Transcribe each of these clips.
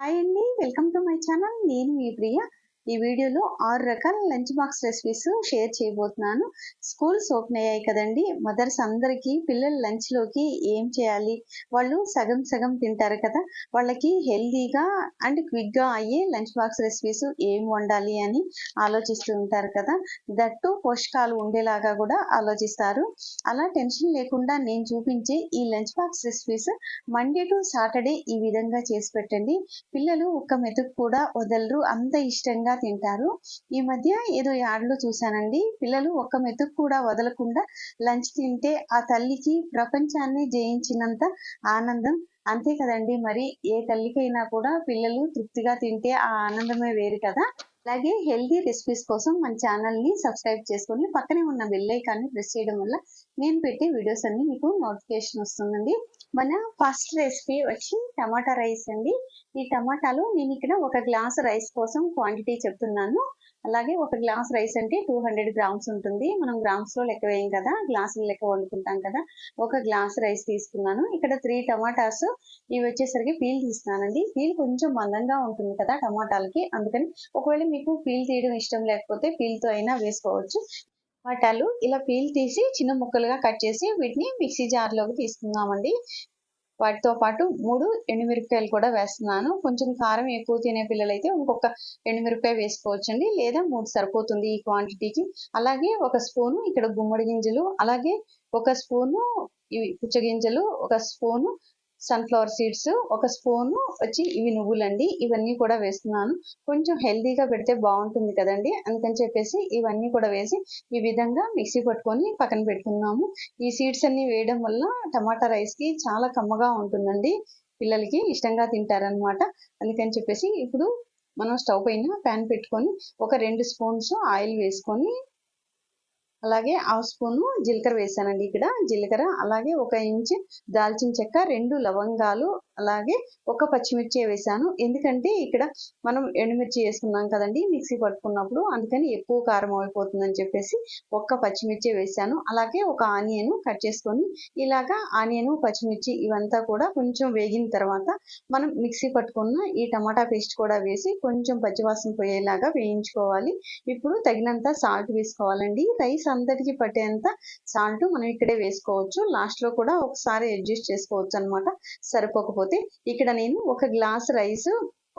Hi అండి welcome to my channel నేను మీ ప్రియ ఈ వీడియోలో ఆరు రకాల లంచ్ బాక్స్ రెసిపీస్ షేర్ చేయబోతున్నాను. స్కూల్స్ ఓపెన్ అయ్యాయి కదండి. మదర్స్ అందరికీ పిల్లల లంచ్లోకి ఏం చేయాలి? వాళ్ళు సగం సగం తింటారు కదా. వాళ్ళకి హెల్దీగా అండ్ క్విక్గా అయ్యే లంచ్ బాక్స్ రెసిపీస్ ఏం వండాలి అని ఆలోచిస్తూ ఉంటారు కదా. దట్టు పోషకాలు ఉండేలాగా కూడా ఆలోచిస్తారు. అలా టెన్షన్ లేకుండా నేను చూపించే ఈ lunch box recipes Monday to Saturday ఈ విధంగా చేసి పెట్టండి. పిల్లలు ఒక్క మెతుకు కూడా వదలరు. అంత ఇష్టంగా తింటారు. ఈ మధ్య ఏదో యాడ్లో చూశానండి. పిల్లలు ఒక్క మెతుకు కూడా వదలకుండా లంచ్ తింటే ఆ తల్లికి ప్రపంచాన్ని జయించినంత ఆనందం. అంతే కదండి మరి ఏ తల్లికైనా కూడా పిల్లలు తృప్తిగా తింటే ఆ ఆనందమే వేరు కదా. అలాగే హెల్దీ రెసిపీస్ కోసం మన ఛానల్ని సబ్స్క్రైబ్ చేసుకొని పక్కనే ఉన్న బెల్ ఐకాన్ని ప్రెస్ చేయడం వల్ల నేను పెట్టే వీడియోస్ అన్ని మీకు నోటిఫికేషన్ వస్తుందండి. మన ఫస్ట్ రెసిపీ వచ్చి టమాటా రైస్ అండి. ఈ టమాటాలు నేను ఇక్కడ ఒక గ్లాస్ రైస్ కోసం క్వాంటిటీ చెప్తున్నాను. అలాగే ఒక గ్లాస్ రైస్ అంటే టూ హండ్రెడ్ గ్రామ్స్ ఉంటుంది. మనం గ్రామ్స్లో లెక్క వేయం కదా గ్లాసులు లెక్క వండుకుంటాం కదా ఒక గ్లాస్ రైస్ తీసుకున్నాను. ఇక్కడ త్రీ టమాటాస్ ఇవి వచ్చేసరికి పీల్ తీస్తున్నానండి. పీల్ కొంచెం మందంగా ఉంటుంది కదా టమాటాలకి. అందుకని ఒకవేళ మీకు పీల్ తీయడం ఇష్టం లేకపోతే పీల్తో అయినా వేసుకోవచ్చు. టమాటాలు ఇలా పీల్ తీసి చిన్న ముక్కలుగా కట్ చేసి వీటిని మిక్సీ జార్లోకి తీసుకుందామండి. వాటితో పాటు మూడు ఎండుమిరపకాయలు కూడా వేస్తున్నాను. కొంచెం కారం ఎక్కువ తినే పిల్లలైతే ఇంకొక ఎండుమిరపకాయ వేసుకోవచ్చండి. లేదా మూడు సరిపోతుంది ఈ క్వాంటిటీకి అలాగే ఒక స్పూను ఇక్కడ గుమ్మడి గింజలు అలాగే ఒక స్పూను ఇవి పుచ్చగింజలు ఒక స్పూను సన్ఫ్లవర్ సీడ్స్ ఒక స్పూను వచ్చి ఇవి నువ్వులండి. ఇవన్నీ కూడా వేస్తున్నాను. కొంచెం హెల్దీగా పెడితే బాగుంటుంది కదండి. అందుకని చెప్పేసి ఇవన్నీ కూడా వేసి ఈ విధంగా మిక్సీ పట్టుకొని పక్కన పెట్టుకున్నాము ఈ సీడ్స్ అన్ని వేయడం వల్ల టమాటా రైస్కి చాలా కమ్మగా ఉంటుందండి. పిల్లలకి ఇష్టంగా తింటారనమాట అందుకని చెప్పేసి ఇప్పుడు మనం స్టవ్ పైన ప్యాన్ పెట్టుకొని ఒక రెండు స్పూన్స్ ఆయిల్ వేసుకొని అలాగే హాఫ్ స్పూను జీలకర్ర వేసానండి ఇక్కడ. జీలకర్ర అలాగే ఒక ఇంచు దాల్చిన చెక్క రెండు లవంగాలు అలాగే ఒక పచ్చిమిర్చి వేసాను ఎందుకంటే ఇక్కడ మనం ఎండుమిర్చి వేసుకున్నాం కదండి మిక్సీ పట్టుకున్నప్పుడు అందుకని ఎక్కువ కారం అయిపోతుందని చెప్పేసి ఒక్క పచ్చిమిర్చి వేసాను అలాగే ఒక ఆనియన్ కట్ చేసుకొని ఇలాగా ఆనియన్ పచ్చిమిర్చి ఇవంతా కూడా కొంచెం వేగిన తర్వాత మనం మిక్సీ పట్టుకున్న ఈ టమాటా పేస్ట్ కూడా వేసి కొంచెం పచ్చివాసన పోయేలాగా వేయించుకోవాలి. ఇప్పుడు తగినంత సాల్ట్ వేసుకోవాలండి. రైస్ అంతటికి పట్టేంత సాల్ట్ మనం ఇక్కడే వేసుకోవచ్చు. లాస్ట్లో కూడా ఒకసారి అడ్జస్ట్ చేసుకోవచ్చు అనమాట సరిపోకపోతే ఇక్కడ నేను ఒక గ్లాస్ రైస్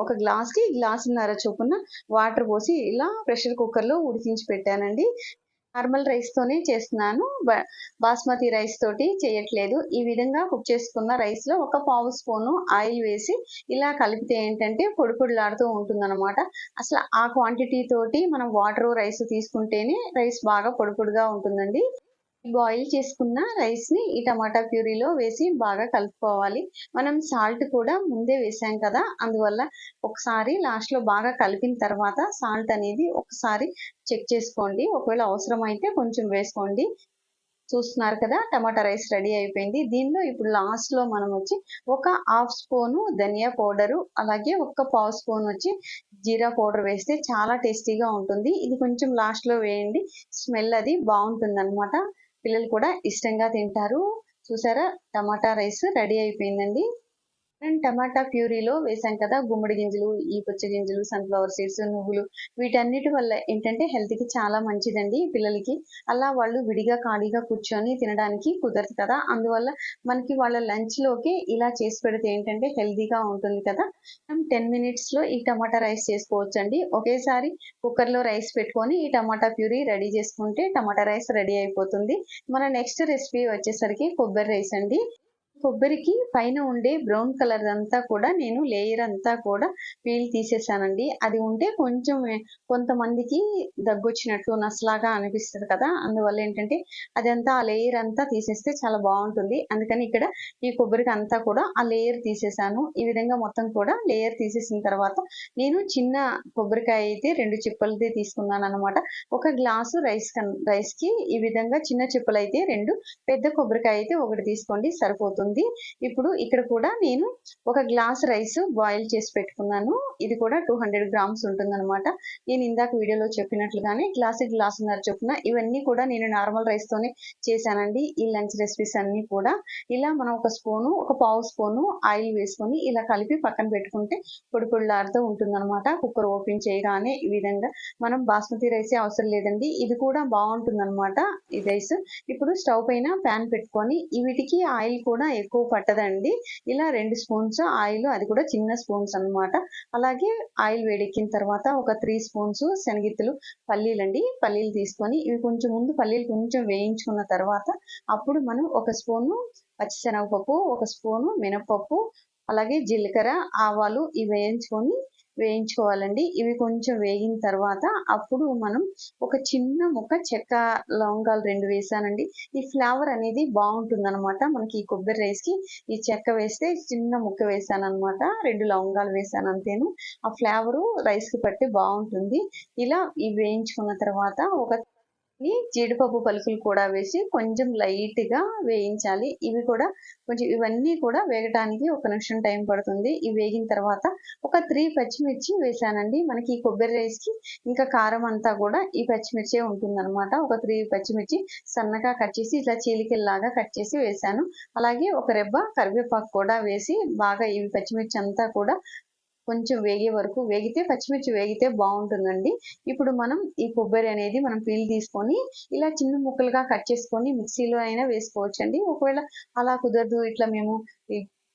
ఒక గ్లాస్కి గ్లాసున్నర చొప్పున వాటర్ పోసి ఇలా ప్రెషర్ కుక్కర్లో ఉడికించి పెట్టానండి. నార్మల్ రైస్తోనే చేస్తున్నాను. బాస్మతి రైస్ తోటి చేయట్లేదు. ఈ విధంగా కుక్ చేసుకున్న రైస్లో ఒక పావు స్పూను ఆయిల్ వేసి ఇలా కలిపితే ఏంటంటే పొడి పొడిలాడుతూ ఉంటుందన్నమాట. అసలు ఆ క్వాంటిటీ తోటి మనం వాటర్ రైస్ తీసుకుంటేనే రైస్ బాగా పొడి పొడిగా ఉంటుందండి. బాయిల్ చేసుకున్న రైస్ని ఈ టమాటా ప్యూరీలో వేసి బాగా కలుపుకోవాలి. మనం సాల్ట్ కూడా ముందే వేసాం కదా అందువల్ల ఒకసారి లాస్ట్లో బాగా కలిపిన తర్వాత సాల్ట్ అనేది ఒకసారి చెక్ చేసుకోండి. ఒకవేళ అవసరం అయితే కొంచెం వేసుకోండి. చూస్తున్నారు కదా టమాటా రైస్ రెడీ అయిపోయింది. దీనిలో ఇప్పుడు లాస్ట్లో మనం వచ్చి ఒక హాఫ్ స్పూను ధనియా పౌడరు అలాగే ఒక పావు స్పూన్ వచ్చి జీరా పౌడర్ వేస్తే చాలా టేస్టీగా ఉంటుంది. ఇది కొంచెం లాస్ట్లో వేయండి. స్మెల్ అది బాగుంటుంది అనమాట పిల్లలు కూడా ఇష్టంగా తింటారు. చూసారా? టమాటా రైస్ రెడీ అయిపోయిందండి. అండ్ టమాటా ప్యూరీలో వేసాం కదా గుమ్మడి గింజలు ఈ పుచ్చ గింజలు సన్ఫ్లవర్ సీడ్స్ నువ్వులు వీటన్నిటి వల్ల ఏంటంటే హెల్త్కి చాలా మంచిదండి పిల్లలకి. అలా వాళ్ళు విడిగా ఖాళీగా కూర్చొని తినడానికి కుదరదు కదా. అందువల్ల మనకి వాళ్ళ లంచ్లోకి ఇలా చేసి పెడితే ఏంటంటే హెల్తీగా ఉంటుంది కదా. మనం టెన్ మినిట్స్లో ఈ టమాటా రైస్ చేసుకోవచ్చు అండి ఒకేసారి కుక్కర్లో రైస్ పెట్టుకొని ఈ టమాటా ప్యూరీ రెడీ చేసుకుంటే టమాటా రైస్ రెడీ అయిపోతుంది. మన నెక్స్ట్ రెసిపీ వచ్చేసరికి కొబ్బరి రైస్ అండి. కొబ్బరికి పైన ఉండే బ్రౌన్ కలర్ అంతా కూడా నేను లేయర్ అంతా కూడా పీల్ తీసేసానండి. అది ఉంటే కొంచెం కొంతమందికి దగ్గొచ్చినట్లు నసలాగా అనిపిస్తుంది కదా! అందువల్ల ఏంటంటే అదంతా ఆ లేయర్ అంతా తీసేస్తే చాలా బాగుంటుంది. అందుకని ఇక్కడ ఈ కొబ్బరికి అంతా కూడా ఆ లేయర్ తీసేసాను. ఈ విధంగా మొత్తం కూడా లేయర్ తీసేసిన తర్వాత నేను చిన్న కొబ్బరికాయ అయితే రెండు చిప్పలది తీసుకున్నాను అనమాట ఒక గ్లాసు రైస్ రైస్కి ఈ విధంగా చిన్న చిప్పలు అయితే రెండు పెద్ద కొబ్బరికాయ అయితే ఒకటి తీసుకోండి సరిపోతుంది. ఉంది. ఇప్పుడు ఇక్కడ కూడా నేను ఒక గ్లాస్ రైస్ బాయిల్ చేసి పెట్టుకున్నాను. ఇది కూడా టూ హండ్రెడ్ గ్రామ్స్ ఉంటుందన్నమాట. నేను ఇందాక వీడియోలో చెప్పినట్లుగానే గ్లాస్ గ్లాసున్నర చొప్పున ఇవన్నీ కూడా నేను నార్మల్ రైస్ తోనే చేశానండి. ఈ లంచ్ రెసిపీస్ అన్ని కూడా ఇలా మనం ఒక స్పూను ఒక పావు స్పూను ఆయిల్ వేసుకొని ఇలా కలిపి పక్కన పెట్టుకుంటే పొడి పొడిలాడుతూ ఉంటుందన్నమాట. కుక్కర్ ఓపెన్ చేయగానే ఈ విధంగా మనం బాస్మతి రైస్ అవసరం లేదండి. ఇది కూడా బాగుంటుందన్నమాట ఈ రైస్ ఇప్పుడు స్టవ్ పైన ప్యాన్ పెట్టుకొని వీటికి ఆయిల్ కూడా ఎక్కువ పట్టదండి. ఇలా రెండు స్పూన్స్ ఆయిల్ అది కూడా చిన్న స్పూన్స్ అనమాట అలాగే ఆయిల్ వేడెక్కిన తర్వాత ఒక త్రీ స్పూన్స్ శనగిత్తులు పల్లీలండి. పల్లీలు తీసుకొని ఇవి కొంచెం ముందు పల్లీలు కొంచెం వేయించుకున్న తర్వాత అప్పుడు మనం ఒక స్పూను పచ్చిశనగపప్పు ఒక స్పూను మినపప్పు అలాగే జీలకర్ర ఆవాలు ఇవి వేయించుకొని వేయించుకోవాలండి. ఇవి కొంచెం వేగిన తర్వాత అప్పుడు మనం ఒక చిన్న ముక్క చెక్క లవంగాలు రెండు వేసానండి. ఈ ఫ్లేవర్ అనేది బాగుంటుంది అనమాట మనకి ఈ కొబ్బరి రైస్కి ఈ చెక్క వేస్తే చిన్న ముక్క వేసాను అనమాట రెండు లవంగాలు వేసాను అంతేను. ఆ ఫ్లేవరు రైస్కి పట్టి బాగుంటుంది. ఇలా ఇవి వేయించుకున్న తర్వాత ఒక ఈ జీడిపప్పు పలుకులు కూడా వేసి కొంచెం లైట్గా వేయించాలి. ఇవి కూడా కొంచెం ఇవన్నీ కూడా వేగటానికి ఒక నిమిషం టైం పడుతుంది. ఇవి వేగిన తర్వాత ఒక త్రీ పచ్చిమిర్చి వేసానండి మనకి ఈ కొబ్బరి రైస్కి ఇంకా కారం అంతా కూడా ఈ పచ్చిమిర్చే ఉంటుందన్నమాట. ఒక త్రీ పచ్చిమిర్చి సన్నగా కట్ చేసి ఇట్లా చీలికల్లాగా కట్ చేసి వేసాను అలాగే ఒక రెబ్బ కరివేపాకు కూడా వేసి బాగా ఇవి పచ్చిమిర్చి అంతా కూడా కొంచెం వేగే వరకు వేగితే పచ్చిమిర్చి వేగితే బాగుంటుందండి. ఇప్పుడు మనం ఈ కొబ్బరి అనేది మనం పీల్ తీసుకొని ఇలా చిన్న ముక్కలుగా కట్ చేసుకొని మిక్సీలో అయినా వేసుకోవచ్చండి. ఒకవేళ అలా కుదరదు ఇట్లా మేము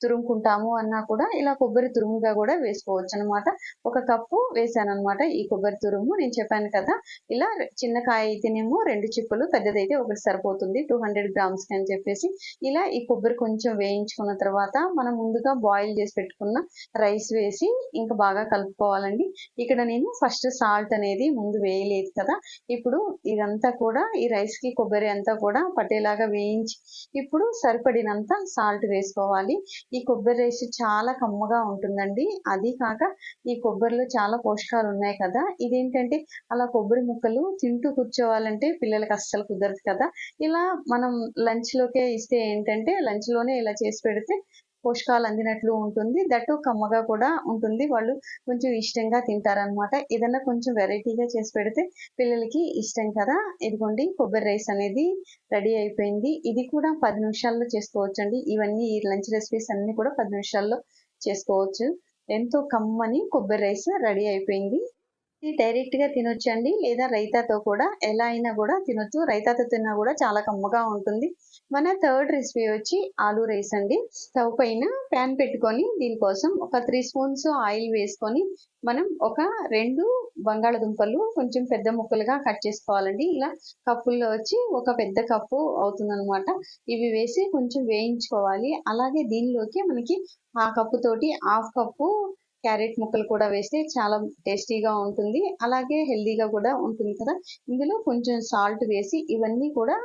తురుముకుంటాము అన్నా కూడా ఇలా కొబ్బరి తురుముగా కూడా వేసుకోవచ్చు అనమాట ఒక కప్పు వేసాను అనమాట ఈ కొబ్బరి తురుము. నేను చెప్పాను కదా ఇలా చిన్న కాయ అయితేనేమో రెండు చిప్పలు పెద్దదైతే ఒకటి సరిపోతుంది టూ హండ్రెడ్ గ్రామ్స్ అని చెప్పేసి. ఇలా ఈ కొబ్బరి కొంచెం వేయించుకున్న తర్వాత మనం ముందుగా బాయిల్ చేసి పెట్టుకున్న రైస్ వేసి ఇంకా బాగా కలుపుకోవాలండి. ఇక్కడ నేను ఫస్ట్ సాల్ట్ అనేది ముందు వేయలేదు కదా. ఇప్పుడు ఇదంతా కూడా ఈ రైస్కి కొబ్బరి అంతా కూడా పట్టేలాగా వేయించి ఇప్పుడు సరిపడినంత సాల్ట్ వేసుకోవాలి. ఈ కొబ్బరి రైస్ చాలా కమ్మగా ఉంటుందండి. అది కాక ఈ కొబ్బరిలో చాలా పోషకాలు ఉన్నాయి కదా. ఇదేంటంటే అలా కొబ్బరి ముక్కలు తింటూ కూర్చోవాలంటే పిల్లలకి అస్సలు కుదరదు కదా. ఇలా మనం లంచ్ లోకే ఇస్తే ఏంటంటే లంచ్లోనే ఇలా చేసి పెడితే పోషకాలు అందినట్లు ఉంటుంది. దట్టు కమ్మగా కూడా ఉంటుంది. వాళ్ళు కొంచెం ఇష్టంగా తింటారనమాట ఏదన్నా కొంచెం వెరైటీగా చేసి పెడితే పిల్లలకి ఇష్టం కదా. ఇదిగోండి కొబ్బరి రైస్ అనేది రెడీ అయిపోయింది. ఇది కూడా పది నిమిషాల్లో చేసుకోవచ్చండి. ఇవన్నీ ఈ లంచ్ రెసిపీస్ అన్నీ కూడా పది నిమిషాల్లో చేసుకోవచ్చు. ఎంతో కమ్మని కొబ్బరి రైస్ రెడీ అయిపోయింది. ఇది డైరెక్ట్గా తినొచ్చండి. లేదా రైతాతో కూడా ఎలా అయినా కూడా తినొచ్చు. రైతాతో తిన్నా కూడా చాలా కమ్మగా ఉంటుంది. మన థర్డ్ రెసిపీ వచ్చి ఆలు రైస్ అండి. స్టవ్ పైన ప్యాన్ పెట్టుకొని దీనికోసం ఒక త్రీ స్పూన్స్ ఆయిల్ వేసుకొని మనం ఒక రెండు బంగాళదుంపలు కొంచెం పెద్ద ముక్కలుగా కట్ చేసుకోవాలండి. ఇలా కప్పుల్లో వచ్చి ఒక పెద్ద కప్పు అవుతుందనమాట ఇవి వేసి కొంచెం వేయించుకోవాలి. అలాగే దీనిలోకి మనకి ఆ కప్పుతోటి హాఫ్ కప్పు క్యారెట్ ముక్కలు కూడా వేస్తే చాలా టేస్టీగా ఉంటుంది. అలాగే హెల్దీగా కూడా ఉంటుంది కదా. ఇందులో కొంచెం సాల్ట్ వేసి ఇవన్నీ కూడా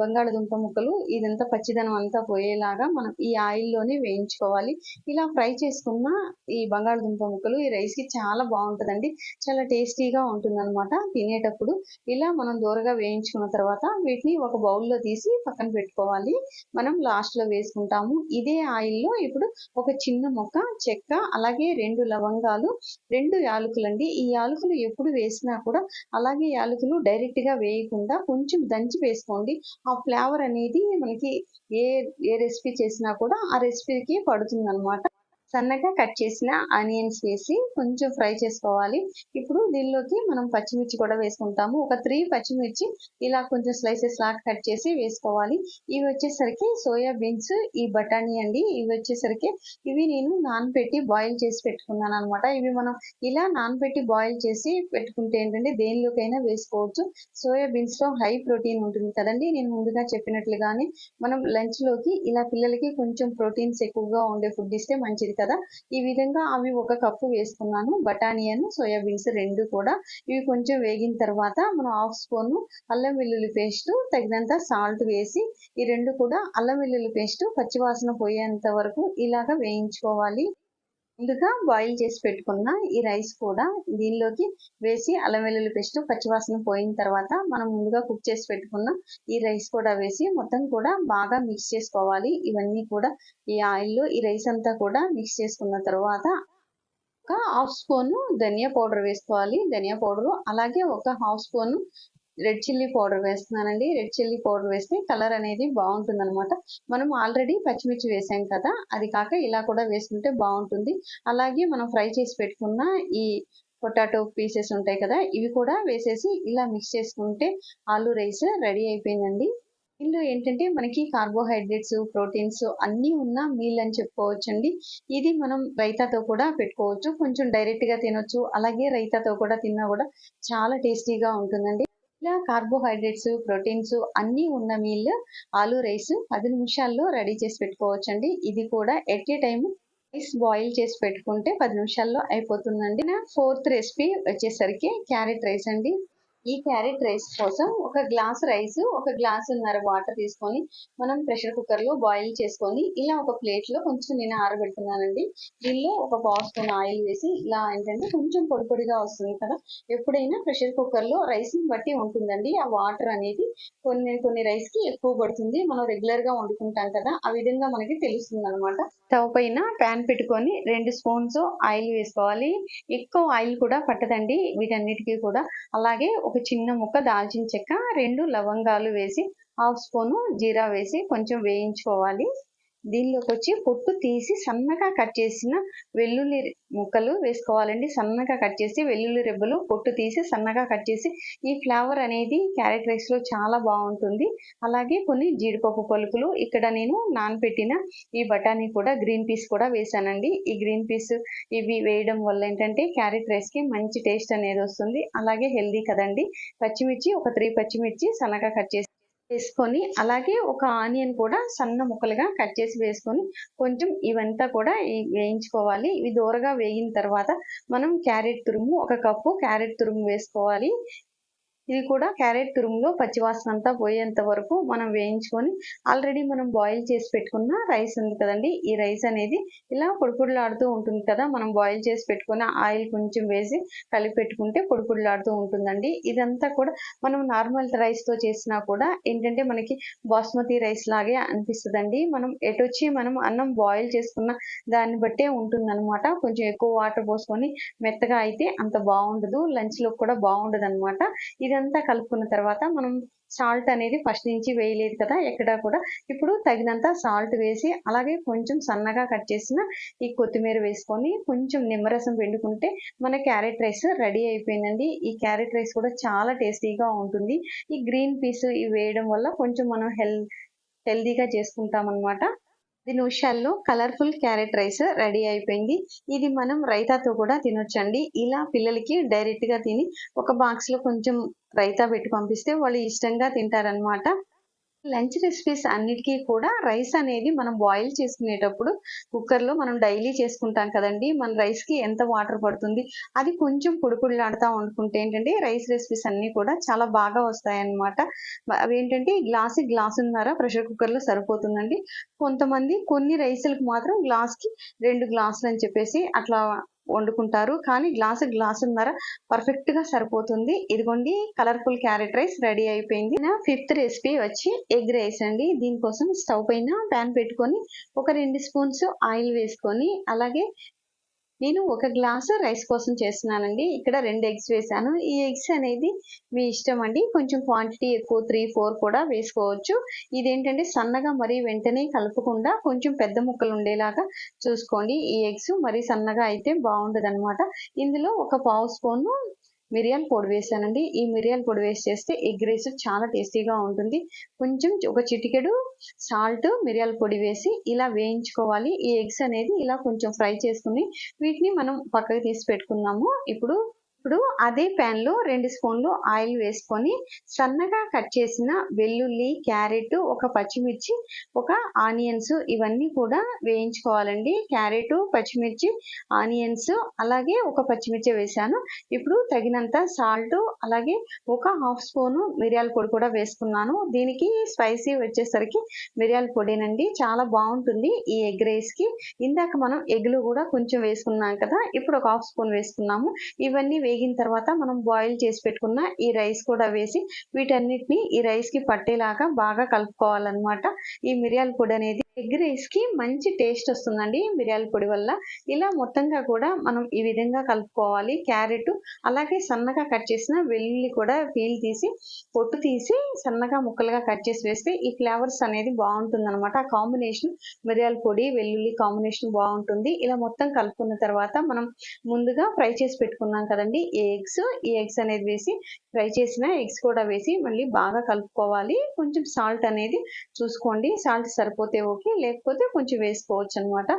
బంగాళదుంప ముక్కలు ఇదంతా పచ్చిదనం అంతా పోయేలాగా మనం ఈ ఆయిల్లోనే వేయించుకోవాలి. ఇలా ఫ్రై చేసుకున్న ఈ బంగాళదుంప ముక్కలు ఈ రైస్కి చాలా బాగుంటుందండి. చాలా టేస్టీగా ఉంటుందన్నమాట తినేటప్పుడు. ఇలా మనం దూరగా వేయించుకున్న తర్వాత వీటిని ఒక బౌల్లో తీసి పక్కన పెట్టుకోవాలి. మనం లాస్ట్లో వేసుకుంటాము. ఇదే ఆయిల్లో ఇప్పుడు ఒక చిన్న మొక్క చెక్క అలాగే రెండు లవంగాలు రెండు యాలకులండి. ఈ యాలకులు ఎప్పుడు వేసినా కూడా అలాగే యాలకులు డైరెక్ట్గా వేయకుండా కొంచెం దంచి వేసుకోండి. ఆ ఫ్లేవర్ అనేది మనకి ఏ ఏ రెసిపీ చేసినా కూడా ఆ రెసిపీకి పడుతుంది అనమాట సన్నగా కట్ చేసిన ఆనియన్స్ వేసి కొంచెం ఫ్రై చేసుకోవాలి. ఇప్పుడు దీనిలోకి మనం పచ్చిమిర్చి కూడా వేసుకుంటాము. ఒక త్రీ పచ్చిమిర్చి ఇలా కొంచెం స్లైసెస్ లాగా కట్ చేసి వేసుకోవాలి. ఇవి వచ్చేసరికి సోయా బీన్స్ ఈ బఠానీ అండి. ఇవి వచ్చేసరికి ఇవి నేను నానబెట్టి బాయిల్ చేసి పెట్టుకున్నాను అనమాట ఇవి మనం ఇలా నానబెట్టి బాయిల్ చేసి పెట్టుకుంటే ఏంటంటే దేనిలోకైనా వేసుకోవచ్చు. సోయా బీన్స్లో హై ప్రోటీన్ ఉంటుంది కదండి. నేను ముందుగా చెప్పినట్లుగానే మనం లంచ్లోకి ఇలా పిల్లలకి కొంచెం ప్రోటీన్స్ ఎక్కువగా ఉండే ఫుడ్ ఇస్తే మంచిది కదా? ఈ విధంగా అవి ఒక కప్పు వేసుకున్నాను బఠానియన్ సోయాబీన్స్ రెండు కూడా. ఇవి కొంచెం వేగిన తర్వాత మనం హాఫ్ స్పూన్ అల్లం వెల్లుల్లి పేస్ట్ తగినంత సాల్ట్ వేసి ఈ రెండు కూడా అల్లం వెల్లుల్లి పేస్ట్ పచ్చివాసన పోయేంత వరకు ఇలాగా వేయించుకోవాలి. ముందుగా బాయిల్ చేసి పెట్టుకున్న ఈ రైస్ కూడా దీనిలోకి వేసి అల్లం వెల్లుల్లి పేస్ట్ పచ్చివాసన పోయిన తర్వాత మనం ముందుగా కుక్ చేసి పెట్టుకున్న ఈ రైస్ కూడా వేసి మొత్తం కూడా బాగా మిక్స్ చేసుకోవాలి. ఇవన్నీ కూడా ఈ ఆయిల్లో ఈ రైస్ అంతా కూడా మిక్స్ చేసుకున్న తర్వాత ఒక హాఫ్ స్పూన్ ధనియా పౌడర్ వేసుకోవాలి. ధనియా పౌడర్ అలాగే ఒక half spoon red chilli powder వేస్తున్నానండి. రెడ్ చిల్లీ పౌడర్ వేస్తే కలర్ అనేది బాగుంటుంది అనమాట మనం ఆల్రెడీ పచ్చిమిర్చి వేసాం కదా అది కాక ఇలా కూడా వేసుకుంటే బాగుంటుంది. అలాగే మనం ఫ్రై చేసి పెట్టుకున్న ఈ పొటాటో పీసెస్ ఉంటాయి కదా ఇవి కూడా వేసేసి ఇలా మిక్స్ చేసుకుంటే ఆలూ రైస్ రెడీ అయిపోయిందండి. దీనిలో ఏంటంటే మనకి కార్బోహైడ్రేట్స్ ప్రోటీన్స్ అన్నీ ఉన్న మీల్ అని చెప్పుకోవచ్చండి. ఇది మనం రైతాతో కూడా పెట్టుకోవచ్చు. కొంచెం డైరెక్ట్గా తినొచ్చు. అలాగే రైతాతో కూడా తిన్నా కూడా చాలా టేస్టీగా ఉంటుందండి. ఇలా కార్బోహైడ్రేట్స్ ప్రోటీన్స్ అన్నీ ఉన్న మీల్ ఆలు రైస్ పది నిమిషాల్లో రెడీ చేసి పెట్టుకోవచ్చండి. ఇది కూడా at a time rice boil చేసి పెట్టుకుంటే పది నిమిషాల్లో అయిపోతుందండి. నా ఫోర్త్ రెసిపీ వచ్చేసరికి క్యారెట్ రైస్ అండి. ఈ క్యారెట్ రైస్ కోసం ఒక గ్లాస్ రైస్ ఒక గ్లాసున్నర వాటర్ తీసుకొని మనం ప్రెషర్ కుక్కర్లో బాయిల్ చేసుకొని ఇలా ఒక ప్లేట్లో కొంచెం నేను ఆరబెడుతున్నానండి. దీనిలో ఒక పావు స్పూన్ ఆయిల్ వేసి ఇలా ఏంటంటే కొంచెం పొడి పొడిగా వస్తుంది కదా. ఎప్పుడైనా ప్రెషర్ కుక్కర్లో రైస్ని బట్టి ఉంటుందండి. ఆ వాటర్ అనేది కొన్ని కొన్ని రైస్కి ఎక్కువ పడుతుంది. మనం రెగ్యులర్గా వండుకుంటాం కదా ఆ విధంగా మనకి తెలుస్తుంది అనమాట స్టవ్ పైన ప్యాన్ పెట్టుకొని రెండు స్పూన్స్ ఆయిల్ వేసుకోవాలి. ఎక్కువ ఆయిల్ కూడా పట్టదండి వీటన్నిటికీ కూడా. అలాగే ఒక చిన్న ముక్క దాల్చిన చెక్క రెండు లవంగాలు వేసి హాఫ్ స్పూను జీరా వేసి కొంచెం వేయించుకోవాలి. దీనిలోకి వచ్చి పొట్టు తీసి సన్నగా కట్ చేసిన వెల్లుల్లి ముక్కలు వేసుకోవాలండి. సన్నగా కట్ చేసి వెల్లుల్లి రెబ్బలు పొట్టు తీసి సన్నగా కట్ చేసి ఈ ఫ్లేవర్ అనేది క్యారెట్ రైస్లో చాలా బాగుంటుంది. అలాగే కొన్ని జీడిపప్పు పలుకులు. ఇక్కడ నేను నానబెట్టిన ఈ బఠానీ కూడా గ్రీన్ పీస్ కూడా వేసానండి. ఈ గ్రీన్ పీస్ ఇవి వేయడం వల్ల ఏంటంటే క్యారెట్ రైస్కి మంచి టేస్ట్ అనేది వస్తుంది. అలాగే హెల్దీ కదండి. పచ్చిమిర్చి ఒక త్రీ పచ్చిమిర్చి సన్నగా కట్ చేసి వేసుకొని అలాగే ఒక ఆనియన్ కూడా సన్న ముక్కలుగా కట్ చేసి వేసుకొని కొంచెం ఇవంతా కూడా వేయించుకోవాలి. ఇవి దూరగా వేగిన తర్వాత మనం క్యారెట్ తురుము ఒక కప్పు క్యారెట్ తురుము వేసుకోవాలి. ఇది కూడా క్యారెట్ తురుములో పచ్చివాసన అంతా పోయేంత వరకు మనం వేయించుకొని ఆల్రెడీ మనం బాయిల్ చేసి పెట్టుకున్న రైస్ ఉంది కదండి. ఈ రైస్ అనేది ఇలా పొడిపొడిలాడుతూ ఉంటుంది కదా. మనం బాయిల్ చేసి పెట్టుకున్న ఆయిల్ కొంచెం వేసి కలిపి పెట్టుకుంటే పొడిపొడిలాడుతూ ఉంటుందండి. ఇదంతా కూడా మనం నార్మల్ రైస్తో చేసినా కూడా ఏంటంటే మనకి బాస్మతి రైస్ లాగే అనిపిస్తుందండి. మనం ఎటొచ్చి మనం అన్నం బాయిల్ చేసుకున్న దాన్ని బట్టే ఉంటుందన్నమాట. కొంచెం ఎక్కువ వాటర్ పోసుకొని మెత్తగా అయితే అంత బాగుండదు. లంచ్లో కూడా బాగుండదు అనమాట ఇదంతా కలుపుకున్న తర్వాత మనం సాల్ట్ అనేది ఫస్ట్ నుంచి వేయలేదు కదా ఎక్కడా కూడా. ఇప్పుడు తగినంత సాల్ట్ వేసి అలాగే కొంచెం సన్నగా కట్ చేసిన ఈ కొత్తిమీర వేసుకొని కొంచెం నిమ్మరసం పిండుకుంటే మన క్యారెట్ రైస్ రెడీ అయిపోయిందండి. ఈ క్యారెట్ రైస్ కూడా చాలా టేస్టీగా ఉంటుంది. ఈ గ్రీన్ పీస్ ఇవి వేయడం వల్ల కొంచెం మనం హెల్ హెల్దీగా చేసుకుంటాం అనమాట పది నిమిషాల్లో కలర్ఫుల్ క్యారెట్ రైస్ రెడీ అయిపోయింది. ఇది మనం రైతాతో కూడా తినొచ్చండి. ఇలా పిల్లలకి డైరెక్ట్గా తిని ఒక బాక్స్లో కొంచెం రైతా పెట్టి పంపిస్తే వాళ్ళు ఇష్టంగా తింటారనమాట లంచ్ రెసిపీస్ అన్నిటికీ కూడా రైస్ అనేది మనం బాయిల్ చేసుకునేటప్పుడు కుక్కర్లో మనం డైలీ చేసుకుంటాం కదండి. మన రైస్కి ఎంత వాటర్ పడుతుంది? అది కొంచెం పొడి వండుకుంటే ఏంటంటే రైస్ రెసిపీస్ అన్నీ కూడా చాలా బాగా వస్తాయన్నమాట. అవి ఏంటంటే గ్లాస్ గ్లాసున్నర ప్రెషర్ కుక్కర్లో సరిపోతుందండి. కొంతమంది కొన్ని రైసులకు మాత్రం గ్లాస్కి రెండు గ్లాసులు అని చెప్పేసి అట్లా వండుకుంటారు. కానీ గ్లాసు గ్లాసున్నర పర్ఫెక్ట్గా సరిపోతుంది. ఇదిగోండి కలర్ఫుల్ క్యారెట్ రైస్ రెడీ అయిపోయింది. నా ఫిఫ్త్ రెసిపీ వచ్చి ఎగ్ రైస్ అండి. దీనికోసం స్టవ్ పైన ప్యాన్ పెట్టుకొని ఒక రెండు స్పూన్స్ ఆయిల్ వేసుకొని అలాగే నేను ఒక గ్లాసు రైస్ కోసం చేస్తున్నానండి. ఇక్కడ రెండు ఎగ్స్ వేసాను. ఈ ఎగ్స్ అనేది మీ ఇష్టం అండి. కొంచెం క్వాంటిటీ ఎక్కువ త్రీ ఫోర్ కూడా వేసుకోవచ్చు. ఇదేంటంటే సన్నగా మరీ వెంటనే కలపకుండా కొంచెం పెద్ద ముక్కలు ఉండేలాగా చూసుకోండి. ఈ ఎగ్స్ మరీ సన్నగా అయితే బాగుండదు ఇందులో ఒక పావు స్పూను మిరియాల పొడి వేసానండి. ఈ మిరియాల పొడి వేసి చేస్తే ఎగ్ రైస్ చాలా టేస్టీగా ఉంటుంది. కొంచెం ఒక చిటికెడు సాల్ట్ మిరియాల పొడి వేసి ఇలా వేయించుకోవాలి. ఈ ఎగ్స్ అనేది ఇలా కొంచెం ఫ్రై చేసుకుని వీటిని మనం పక్కకు తీసి పెట్టుకుందాము ఇప్పుడు ఇప్పుడు అదే ప్యాన్లో రెండు స్పూన్లు ఆయిల్ వేసుకొని సన్నగా కట్ చేసిన వెల్లుల్లి క్యారెట్ ఒక పచ్చిమిర్చి ఒక ఆనియన్స్ ఇవన్నీ కూడా వేయించుకోవాలండి. క్యారెట్ పచ్చిమిర్చి ఆనియన్స్ అలాగే ఒక పచ్చిమిర్చి వేసాను ఇప్పుడు తగినంత సాల్ట్ అలాగే ఒక హాఫ్ స్పూన్ మిరియాల పొడి కూడా వేసుకున్నాను. దీనికి స్పైసీ వచ్చేసరికి మిరియాల పొడినండి. చాలా బాగుంటుంది ఈ ఎగ్ రైస్కి ఇందాక మనం ఎగ్లు కూడా కొంచెం వేసుకున్నాం కదా ఇప్పుడు ఒక హాఫ్ స్పూన్ వేసుకున్నాము. ఇవన్నీ వేగిన తర్వాత మనం బాయిల్ చేసి పెట్టుకున్న ఈ రైస్ కూడా వేసి వీటన్నిటిని ఈ రైస్కి పట్టేలాగా బాగా కలుపుకోవాలన్నమాట. ఈ మిరియాల పొడి అనేది ఎగ్ రైస్కి మంచి టేస్ట్ వస్తుందండి మిరియాల పొడి వల్ల. ఇలా మొత్తంగా కూడా మనం ఈ విధంగా కలుపుకోవాలి. క్యారెట్ అలాగే సన్నగా కట్ చేసిన వెల్లుల్లి కూడా పీల్ తీసి పొట్టు తీసి సన్నగా ముక్కలుగా కట్ చేసి వేస్తే ఈ ఫ్లేవర్స్ అనేది బాగుంటుందన్నమాట. ఆ కాంబినేషన్ మిరియాల పొడి వెల్లుల్లి కాంబినేషన్ బాగుంటుంది. ఇలా మొత్తం కలుపుకున్న తర్వాత మనం ముందుగా ఫ్రై చేసి పెట్టుకున్నాం కదండి. ఈ ఎగ్స్ ఈ ఎగ్స్ అనేది వేసి ఫ్రై చేసిన ఎగ్స్ కూడా వేసి మళ్ళీ బాగా కలుపుకోవాలి. కొంచెం సాల్ట్ అనేది చూసుకోండి. సాల్ట్ సరిపోతే ఓకే లేకపోతే కొంచెం వేసుకోవచ్చు అనమాట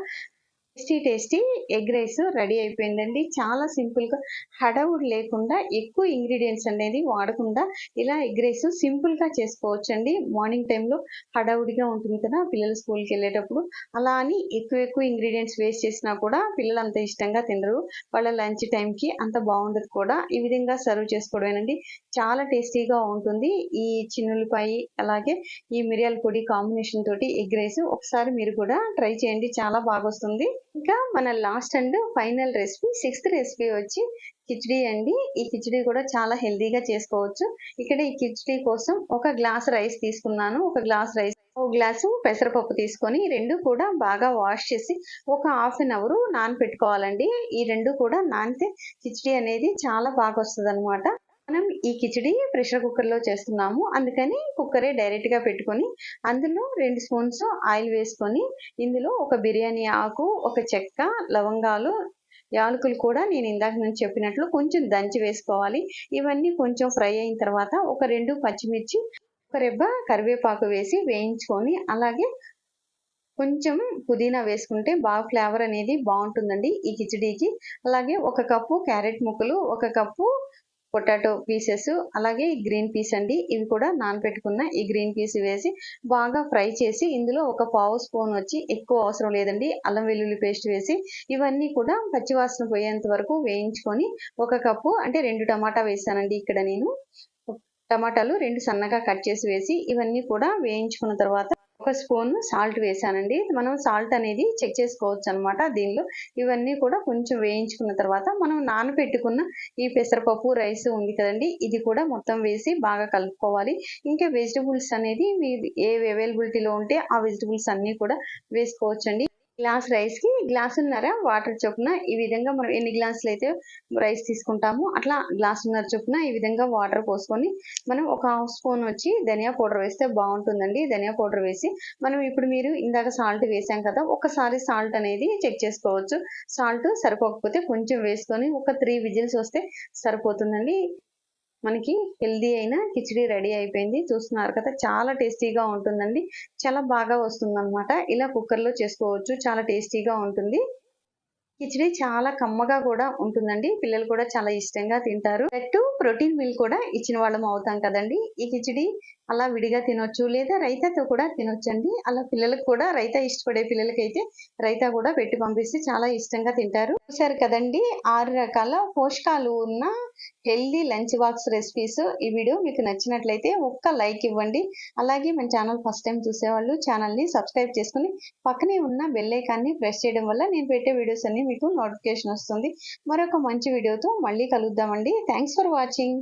tasty tasty egg rice ready అయిపోయిందండి. చాలా సింపుల్గా హడావుడి లేకుండా ఎక్కువ ఇంగ్రీడియంట్స్ అనేది వాడకుండా ఇలా ఎగ్ రైస్ సింపుల్గా చేసుకోవచ్చండి. మార్నింగ్ టైంలో హడావుడిగా ఉంటుంది కదా పిల్లలు స్కూల్కి వెళ్ళేటప్పుడు. అలా అని ఎక్కువ ఎక్కువ ఇంగ్రీడియంట్స్ వేస్ట్ చేసినా కూడా పిల్లలు అంత ఇష్టంగా తినరు. వాళ్ళ లంచ్ టైంకి అంత బాగుండదు కూడా. ఈ విధంగా సర్వ్ చేసుకోవడమేనండి. చాలా టేస్టీగా ఉంటుంది. ఈ చిన్నులపాయి అలాగే ఈ మిరియాల పొడి కాంబినేషన్ తోటి ఎగ్ రైస్ ఒకసారి మీరు కూడా ట్రై చేయండి. చాలా బాగా వస్తుంది ఇంకా మన last and final recipe sixth recipe వచ్చి కిచిడి అండి. ఈ కిచిడి కూడా చాలా హెల్దీగా చేసుకోవచ్చు. ఇక్కడ ఈ కిచిడి కోసం ఒక గ్లాస్ రైస్ తీసుకున్నాను. ఒక గ్లాస్ రైస్ ఒక గ్లాసు పెసరపప్పు తీసుకొని రెండు కూడా బాగా వాష్ చేసి ఒక హాఫ్ అన్ అవర్ నానపెట్టుకోవాలండి. ఈ రెండు కూడా నానితే కిచిడి అనేది చాలా బాగా వస్తుంది అనమాట మనం ఈ కిచిడి ప్రెషర్ కుక్కర్లో చేస్తున్నాము. అందుకని కుక్కరే డైరెక్ట్గా పెట్టుకొని అందులో రెండు స్పూన్స్ ఆయిల్ వేసుకొని ఇందులో ఒక బిర్యానీ ఆకు ఒక చెక్క లవంగాలు యాలకులు కూడా నేను ఇందాక నుంచి చెప్పినట్లు కొంచెం దంచి వేసుకోవాలి. ఇవన్నీ కొంచెం ఫ్రై అయిన తర్వాత ఒక రెండు పచ్చిమిర్చి ఒక రెబ్బ కరివేపాకు వేసి వేయించుకొని అలాగే కొంచెం పుదీనా వేసుకుంటే బాగా ఫ్లేవర్ అనేది బాగుంటుందండి ఈ కిచిడీకి. అలాగే ఒక కప్పు క్యారెట్ ముక్కలు ఒక కప్పు పొటాటో పీసెస్ అలాగే గ్రీన్ పీస్ అండి. ఇవి కూడా నానపెట్టుకున్న ఈ గ్రీన్ పీస్ వేసి బాగా ఫ్రై చేసి ఇందులో ఒక పావు స్పూన్ వచ్చి ఎక్కువ అవసరం లేదండి. అల్లం వెల్లుల్లి పేస్ట్ వేసి ఇవన్నీ కూడా పచ్చివాసన పోయేంత వరకు వేయించుకొని ఒక కప్పు అంటే రెండు టమాటా వేసానండి ఇక్కడ నేను. టమాటాలు రెండు సన్నగా కట్ చేసి వేసి ఇవన్నీ కూడా వేయించుకున్న తర్వాత ఒక స్పూన్ సాల్ట్ వేసానండి. మనం సాల్ట్ అనేది చెక్ చేసుకోవచ్చు అనమాట దీనిలో. ఇవన్నీ కూడా కొంచెం వేయించుకున్న తర్వాత మనం నానబెట్టుకున్న ఈ పెసరపప్పు రైస్ ఉంది కదండి ఇది కూడా మొత్తం వేసి బాగా కలుపుకోవాలి. ఇంకా వెజిటబుల్స్ అనేది మీ ఏ అవైలబిలిటీలో ఉంటే ఆ వెజిటబుల్స్ అన్నీ కూడా వేసుకోవచ్చండి. గ్లాస్ రైస్కి గ్లాసున్నర వాటర్ చొప్పున ఈ విధంగా మనం ఎన్ని గ్లాసులు అయితే రైస్ తీసుకుంటామో అట్లా గ్లాసున్నర చొప్పున ఈ విధంగా వాటర్ పోసుకొని మనం ఒక హాఫ్ స్పూన్ వచ్చి ధనియా పౌడర్ వేస్తే బాగుంటుందండి. ధనియా పౌడర్ వేసి మనం ఇప్పుడు మీరు ఇందాక సాల్ట్ వేసాం కదా ఒకసారి సాల్ట్ అనేది చెక్ చేసుకోవచ్చు. సాల్ట్ సరిపోకపోతే కొంచెం వేసుకొని ఒక త్రీ విజిల్స్ వస్తే సరిపోతుందండి. మనకి హెల్దీ అయిన కిచిడి రెడీ అయిపోయింది. చూస్తున్నారు కదా చాలా టేస్టీగా ఉంటుందండి. చాలా బాగా వస్తుందన్నమాట. ఇలా కుక్కర్లో చేసుకోవచ్చు చాలా టేస్టీగా ఉంటుంది. కిచిడి చాలా కమ్మగా కూడా ఉంటుందండి. పిల్లలు కూడా చాలా ఇష్టంగా తింటారు. దట్టు ప్రోటీన్ మిల్ కూడా ఇచ్చిన వాళ్ళం అవుతాం కదండి. ఈ కిచిడి అలా విడిగా తినొచ్చు లేదా రైతాతో కూడా తినొచ్చండి. అలా పిల్లలకు కూడా రైతా ఇష్టపడే పిల్లలకైతే రైతా కూడా పెట్టి పంపిస్తే చాలా ఇష్టంగా తింటారు. చూసారు కదండి ఆరు రకాల పోషకాలు ఉన్న హెల్దీ లంచ్ బాక్స్ రెసిపీస్. ఈ వీడియో మీకు నచ్చినట్లయితే ఒక్క లైక్ ఇవ్వండి. అలాగే మన ఛానల్ ఫస్ట్ టైం చూసేవాళ్ళు ఛానల్ని సబ్స్క్రైబ్ చేసుకుని పక్కనే ఉన్న బెల్ ఐకాన్ని ప్రెస్ చేయడం వల్ల నేను పెట్టే వీడియోస్ అన్ని మీకు నోటిఫికేషన్ వస్తుంది. మరొక మంచి వీడియోతో మళ్ళీ కలుద్దామండి. Thanks for watching.